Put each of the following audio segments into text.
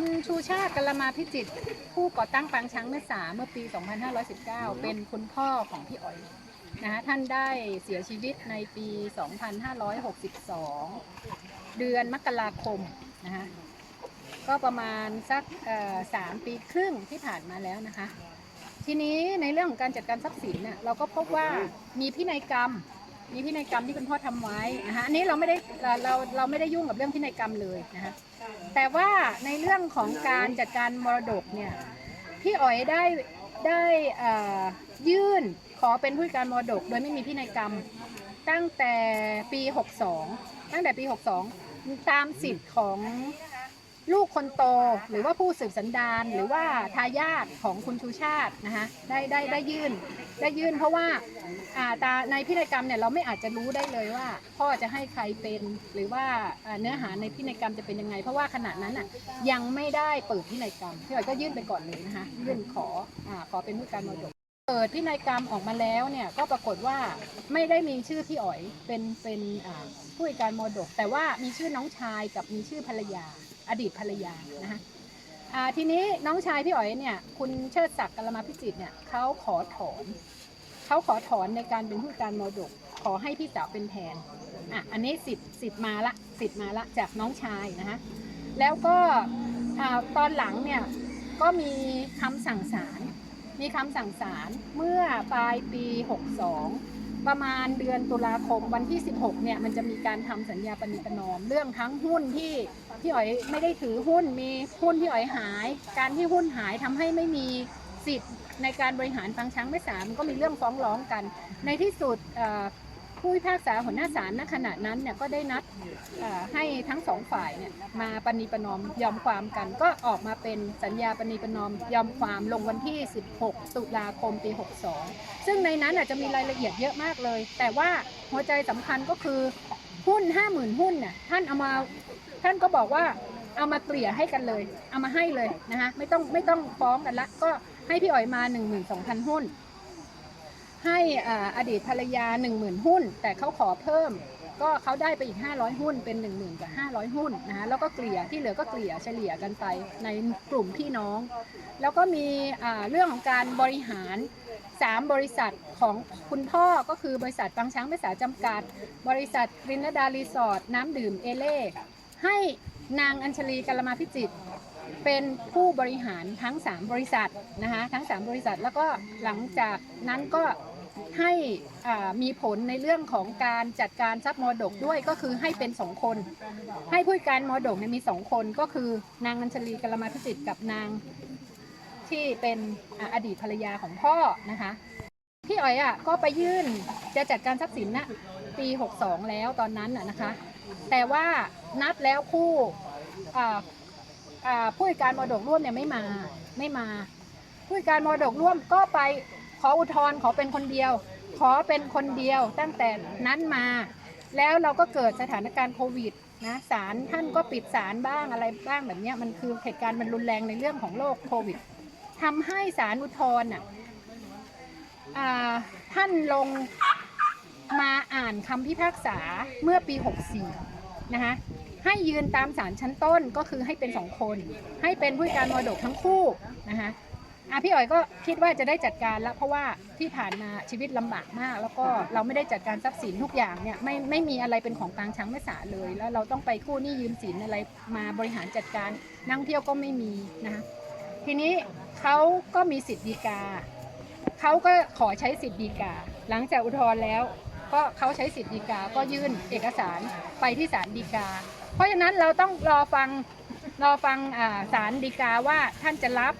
คุณชูชาติกลมาพิจิตรผู้ก่อตั้งปางช้างแม่สาเมื่อปี 2519 เป็นคุณพ่อของพี่อ๋อยนะคะท่านได้เสียชีวิตในปี 2562 เดือนมกราคมนะคะก็ประมาณสักสามปีครึ่งที่ผ่านมาแล้วนะคะ ทีนี้ในเรื่องของการจัดการทรัพย์สินเนี่ยเราก็พบว่ามีพินัยกรรม มีพินัยกรรมที่คุณพ่อทำไว้นะคะอันนี้เราไม่ได้เราเราเราไม่ได้ยุ่งกับเรื่องพินัยกรรมเลยนะคะ แต่ว่าในเรื่องของการจัดการมรดกเนี่ยพี่อ๋อยได้ได้ยื่นขอเป็นผู้จัดการมรดก โดยไม่มีพินัยกรรม ตั้งแต่ปี 62 ตั้งแต่ปี 62 ตามสิทธิ์ของ ลูกคนโตหรือว่าผู้สืบสันดานหรือว่าทายาทของคุณชูชาตินะคะได้ได้ได้ยื่นได้ยื่นเพราะว่าอ่าตาในพินัยกรรมเนี่ยเราไม่อาจจะรู้ได้เลยว่า พ่อจะให้ใครเป็นหรือว่าเนื้อหาในพินัยกรรมจะเป็นยังไง เพราะว่าขณะนั้นอะยังไม่ได้เปิดพินัยกรรมพี่อ๋อยก็ยื่นไปก่อนเลยนะคะยื่นขออ่าขอเป็นผู้การมรดกเปิดพินัยกรรมออกมาแล้วเนี่ยก็ปรากฏว่าไม่ได้มีชื่อพี่อ๋อยเป็นเป็นอ่าผู้การมรดก แต่ว่ามีชื่อน้องชายกับมีชื่อภรรยา อดีตภรรยานะคะทีนี้น้องชายพี่อ๋อยเนี่ยคุณเชิดศักดิ์กลมาพิจิตรเนี่ยเขาขอถอนเขาขอถอนในการเป็นผู้การมรดก ขอให้พี่สาวเป็นแทนอะอันนี้สิทธิ์สิทธิ์มาละสิทธิ์มาละจากน้องชายนะคะแล้วก็ตอนหลังเนี่ยก็มีคำสั่งศาลมีคำสั่งศาลเมื่อปลายปี 62 ประมาณเดือนตุลาคมวันที่ 16 เนี่ยมันจะมีการทำสัญญาปณิประนอม เรื่องทั้งหุ้นที่พี่อ๋อยไม่ได้ถือหุ้นมีหุ้นที่อ๋อยหาย การที่หุ้นหายทำให้ไม่มีสิทธิ์ในการบริหารฟังช้างไม่สามก็มีเรื่องฟ้องร้องกัน ในที่สุดอ่อ ผู้พิพากษาหัวหน้าศาลณขณะนั้นเนี่ยก็ได้นัดให้ทั้งสองฝ่ายเนี่ยมาปณีประนอมยอมความกัน ก็ออกมาเป็นสัญญาปณีประนอมยอมความลงวันที่ 16 ตุลาคมปี 62 ซึ่งในนั้นอาจจะมีรายละเอียดเยอะมากเลย แต่ว่าหัวใจสำคัญก็คือหุ้น 50,000 หุ้นเนี่ยท่านเอามาท่านก็บอกว่าเอามาเกลี่ยให้กันเลย เอามาให้เลยนะคะไม่ต้องไม่ต้องฟ้องกันละก็ให้พี่อ๋อยมา 12,000 หุ้น ให้อดีตภรรยา 10,000 หุ้น แต่เขาขอเพิ่ม ก็เขาได้ไปอีก 500 หุ้นเป็น 10,000กับ500 หุ้นนะคะแล้วก็เกลี่ยที่เหลือก็เกลี่ยเฉลี่ยกันไปในกลุ่มพี่น้อง แล้วก็มีเรื่องของการบริหาร 3 บริษัทของคุณพ่อก็คือบริษัทบางช้างไม่สาจำกัด บริษัทรินดารีสอร์ทน้ำดื่มเอเล่ให้นางอัญชลีกาลมาพิจิตร เป็นผู้บริหารทั้ง 3 บริษัทนะคะทั้ง 3 บริษัทแล้วก็หลังจากนั้นก็ให้มีผลในเรื่องของการจัดการทรัพย์มรดกด้วยก็คือให้เป็น2คน ให้ผู้การมรดกเนี่ยมี2คนก็คือนางอัญชลีกลมาพิจิตกับนางที่เป็นออดีตภรรยาของพ่อนะคะพี่อ๋อยอะก็ไปยื่นจะจัดการทรัพย์สินนะปี 62 แล้วตอนนั้นนะคะ แต่ว่านัดแล้วคู่อ่า ผู้จัดการมรดกร่วมเนี่ยไม่มาไม่มา ผู้จัดการมรดกร่วมก็ไปขออุทธรณ์ขอเป็นคนเดียว ขอเป็นคนเดียวตั้งแต่นั้นมา แล้วเราก็เกิดสถานการณ์โควิดนะศาลท่านก็ปิดศาลบ้างอะไรบ้างแบบนี้มันคือเหตุการณ์มันรุนแรงในเรื่องของโรคโควิดทำให้ศาลอุทธรณ์อะท่านลงมาอ่านคำพิพากษาเมื่อปี 64 นะคะ ให้ยืนตามศาลชั้นต้นก็คือให้เป็นสองคน ให้เป็นผู้การมรดกทั้งคู่นะคะอะพี่อ๋อยก็คิดว่าจะได้จัดการแล้วเพราะว่าที่ผ่านมาชีวิตลำบากมาก แล้วก็เราไม่ได้จัดการทรัพย์สินทุกอย่างเนี่ยไม่ไม่มีอะไรเป็นของปางช้างแม่สาเลย แล้วเราต้องไปกู้หนี้ยืมสินอะไรมาบริหารจัดการนักท่งเที่ยวก็ไม่มีนะคะทีนี้เขาก็มีสิทธิ์ดีกาเขาก็ขอใช้สิทธิ์ดีกา หลังจากอุทธรณ์แล้ว ก็เขาใช้สิทธิ์ดีกา ก็ยื่นเอกสารไปที่ศาลฎีกา เพราะฉะนั้นเราต้องรอฟังรอฟังอ่าศาลฎีกาว่าท่านจะรับ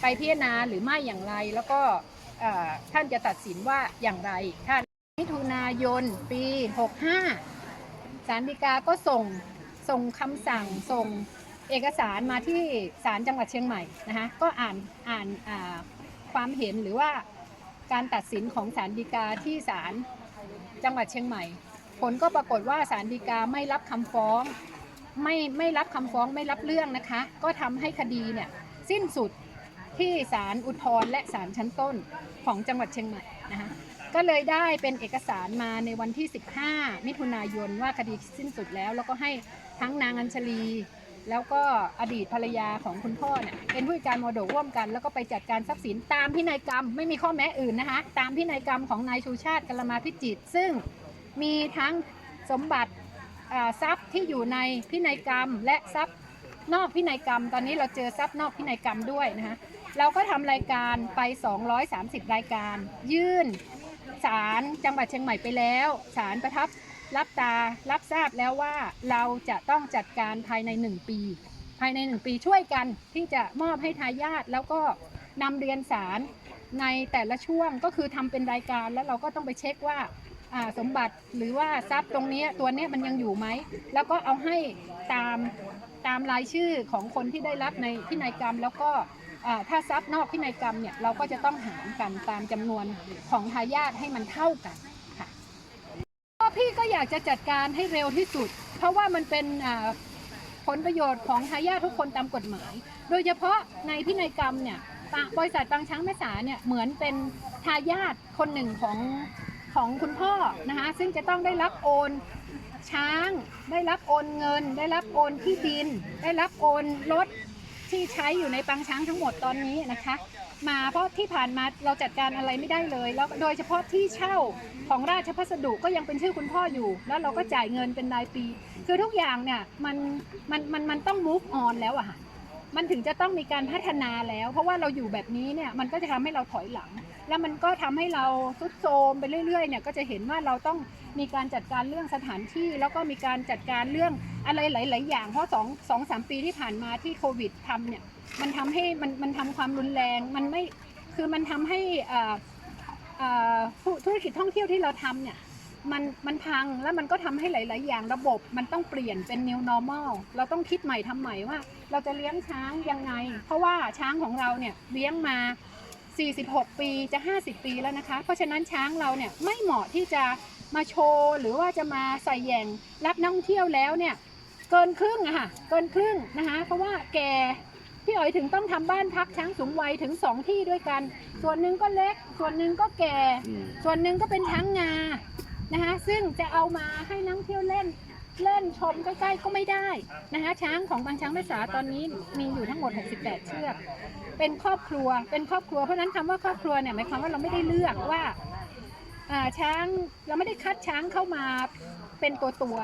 ไปพิจารณาหรือไม่อย่างไร แล้วก็ท่านจะตัดสินว่าอย่างไรท่านมิถุนายนปี 65ศาลฎีกาก็ส่งส่งคำสั่งส่งเอกสารมาที่ศาลจังหวัดเชียงใหม่นะคะก็อ่านอ่านาความเห็นหรือว่าการตัดสินของศาลฎีกาที่ศาลจังหวัดเชียงใหม่ ผลก็ปรากฏว่าศาลฎีกาไม่รับคำฟ้อง ไม่ไม่รับคำฟ้องไม่รับเรื่องนะคะ ก็ทำให้คดีเนี่ยสิ้นสุดที่ศาลอุทธรณ์และศาลชั้นต้นของจังหวัดเชียงใหม่นะคะก็เลยได้เป็นเอกสารมาในวันที่ 15 มิถุนายนว่าคดีสิ้นสุดแล้ว แล้วก็ให้ทั้งนางอัญชลี แล้วก็อดีตภรรยาของคุณพ่อเนี่ยเป็นผู้จัดการมรดกร่วมกัน แล้วก็ไปจัดการทรัพย์สินตามพินัยกรรม ไม่มีข้อแม้อื่นนะคะ ตามพินัยกรรมของนายชูชาติกลมาพิจิตรซึ่ง มีทั้งสมบัติทรัพย์ที่อยู่ในพินัยกรรม และทรัพย์นอกพินัยกรรม ตอนนี้เราเจอทรัพย์นอกพินัยกรรมด้วยนะคะเราก็ทำรายการไป 230 รายการ ยื่นศาลจังหวัดเชียงใหม่ไปแล้วศาลประทับรับตารับทราบแล้วว่าเราจะต้องจัดการภายใน 1 ปี ภายใน 1 ปีช่วยกันที่จะมอบให้ทายาทแล้วก็นำเรียนสารในแต่ละช่วงก็คือทำเป็นรายการแล้วเราก็ต้องไปเช็คว่า สมบัติหรือว่าทรัพย์ตรงนี้ตัวนี้มันยังอยู่ไหม แล้วก็เอาให้ตามตามรายชื่อของคนที่ได้รับในพินัยกรรม แล้วก็ถ้าทรัพย์นอกพินัยกรรมเนี่ยเราก็จะต้องหารกันตามจำนวนของทายาทให้มันเท่ากันค่ะพี่ก็อยากจะจัดการให้เร็วที่สุด เพราะว่ามันเป็นผลประโยชน์ของทายาททุกคนตามกฎหมาย โดยเฉพาะในพินัยกรรมเนี่ยบริษัทบางช้างแม่สาเนี่ยเหมือนเป็นทายาทคนหนึ่งของ ของคุณพ่อนะคะซึ่งจะต้องได้รับโอนช้าง ได้รับโอนเงิน ได้รับโอนที่ดิน ได้รับโอนรถที่ใช้อยู่ในปางช้างทั้งหมดตอนนี้นะคะ มาเพราะที่ผ่านมาเราจัดการอะไรไม่ได้เลยแล้วโดยเฉพาะที่เช่าของราชพัสดุก็ยังเป็นชื่อคุณพ่ออยู่ แล้วเราก็จ่ายเงินเป็นรายปี คือทุกอย่างเนี่ยมันมันมันมันต้อง move on แล้วอะค่ะมันถึงจะต้องมีการพัฒนาแล้ว เพราะว่าเราอยู่แบบนี้เนี่ยมันก็จะทำให้เราถอยหลัง แล้วมันก็ทำให้เราทุดโทรมไปเรื่อยๆเนี่ยก็จะเห็นว่าเราต้องมีการจัดการเรื่องสถานที่ แล้วก็มีการจัดการเรื่องอะไรหลาย ๆ อย่าง เพราะสองสองสามปีที่ผ่านมาที่โควิดทำเนี่ยมันทำให้มันมันทำความรุนแรงมันไม่คือมันทำให้อ่าอ่าธุธุรกิจท่องเที่ยวที่เราทำเนี่ยมันมันพังแล้วมันก็ทำให้หลาย ๆ อย่างระบบมันต้องเปลี่ยนเป็น new normal เราต้องคิดใหม่ทำใหม่ว่า เราจะเลี้ยงช้างยังไง เพราะว่าช้างของเราเนี่ยเลี้ยงมา 46 ปีจะ 50 ปีแล้วนะคะ เพราะฉะนั้นช้างเราเนี่ยไม่เหมาะที่จะมาโชว์หรือว่าจะมาใส่แยงรับนักท่องเที่ยวแล้วเนี่ยเกินครึ่งอะค่ะเกินครึ่งนะคะเพราะว่าแกพี่อ๋อยถึงต้องทำบ้านพักช้างสูงวัยถึงสองที่ด้วยกัน ส่วนหนึ่งก็เล็ก ส่วนหนึ่งก็แก่ ส่วนหนึ่งก็เป็นช้างงานะคะซึ่งจะเอามาให้นักท่องเที่ยวเล่น เล่นชมใกล้ๆก็ไม่ได้นะคะช้างของบางช้างแม่สาตอนนี้มีอยู่ทั้งหมด 68 เชือก เป็นครอบครัวเป็นครอบครัวเพราะนั้นคำว่าครอบครัวเนี่ยหมายความว่าเราไม่ได้เลือกว่าช้างเราไม่ได้คัดช้างเข้ามาเป็นตัวตัว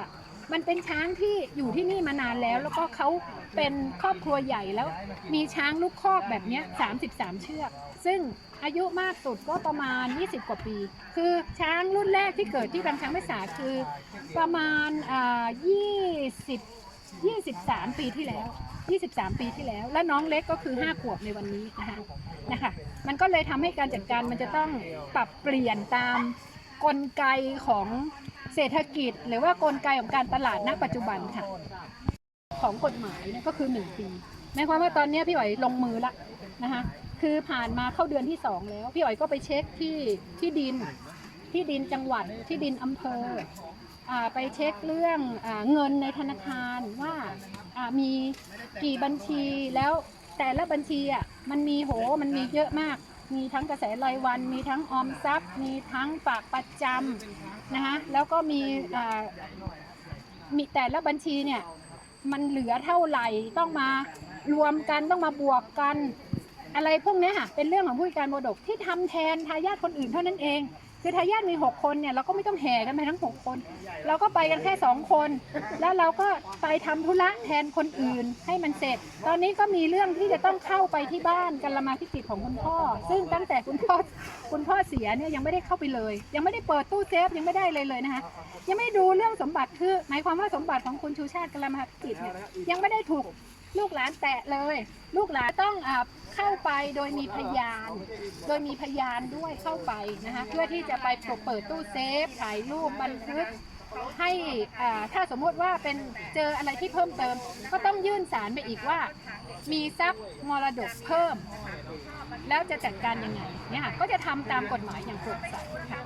มันเป็นช้างที่อยู่ที่นี่มานานแล้ว แล้วก็เขา เป็นครอบครัวใหญ่แล้ว มีช้างลูกคอกแบบนี้ย33 เชือก ซึ่งอายุมากสุดก็ประมาณ 20 กว่าปี คือช้างรุ่นแรกที่เกิดที่บางช้างไม่สาคือประมาณอ่า20 23ปีที่แล้ว23ปีที่แล้ว และน้องเล็กก็คือ5ขวบในวันนี้นะคะนะคะ มันก็เลยทำให้การจัดการมันจะต้องปรับเปลี่ยนตามกลไกของเศรษฐกิจ หรือว่ากลไกของการตลาดณปัจจุบันค่ะ ของกฎหมายเนี่ยก็คือ 1 ปีหมายความว่าตอนนี้พี่อ๋อยลงมือละนะคะคือผ่านมาเข้าเดือนที่ 2 แล้ว พี่อ๋อยก็ไปเช็คที่ที่ดินที่ดินจังหวัดที่ดินอำเภออไปเช็คเรื่องอเงินในธนาคารว่ามีกี่บัญชีแล้วแต่ละบัญชีอะมันมีโหมันมีเยอะมาก มีทั้งกระแสรายวัน มีทั้งออมทรัพย์ มีทั้งฝากประจำนะคะแล้วก็มีมีแต่ละบัญชีเนี่ย มันเหลือเท่าไหร่ต้องมารวมกันต้องมาบวกกัน อะไรพวกนี้ค่ะเป็นเรื่องของผู้จัดการมรดกที่ทำแทนทายาทคนอื่นเท่านั้นเอง คือทายาทมี6คนเนี่ยเราก็ไม่ต้องแห่กันไปทั้ง6คน เราก็ไปกันแค่2คน แล้วเราก็ไปทำธุระแทนคนอื่นให้มันเสร็จ ตอนนี้ก็มีเรื่องที่จะต้องเข้าไปที่บ้านกันละมาพิจิตของคุณพ่อ ซึ่งตั้งแต่คุณพ่อคุณพ่อเสียเนี่ยยังไม่ได้เข้าไปเลย ยังไม่ได้เปิดตู้เซฟยังไม่ได้เลยเลยนะคะยังไม่ดูเรื่องสมบัติคือหมายความว่าสมบัติของคุณชูชาติกัลมาพิจิตเนี่ยยังไม่ได้ถูก ลูกหลานแตะเลย ลูกหลานต้องอเข้าไปโดยมีพยาน โดยมีพยานด้วยเข้าไปนะคะเพื่อที่จะไปเปิดตู้เซฟถ่ายรูปบันทึกให้อ่าถ้าสมมติว่าเป็นเจออะไรที่เพิ่มเติม ก็ต้องยื่นสารไปอีกว่า มีทรัพย์มรดกเพิ่ม แล้วจะจัดการยังไงเนี่ยค่ะก็จะทำตามกฎหมายอย่างโปร่งใสค่ะ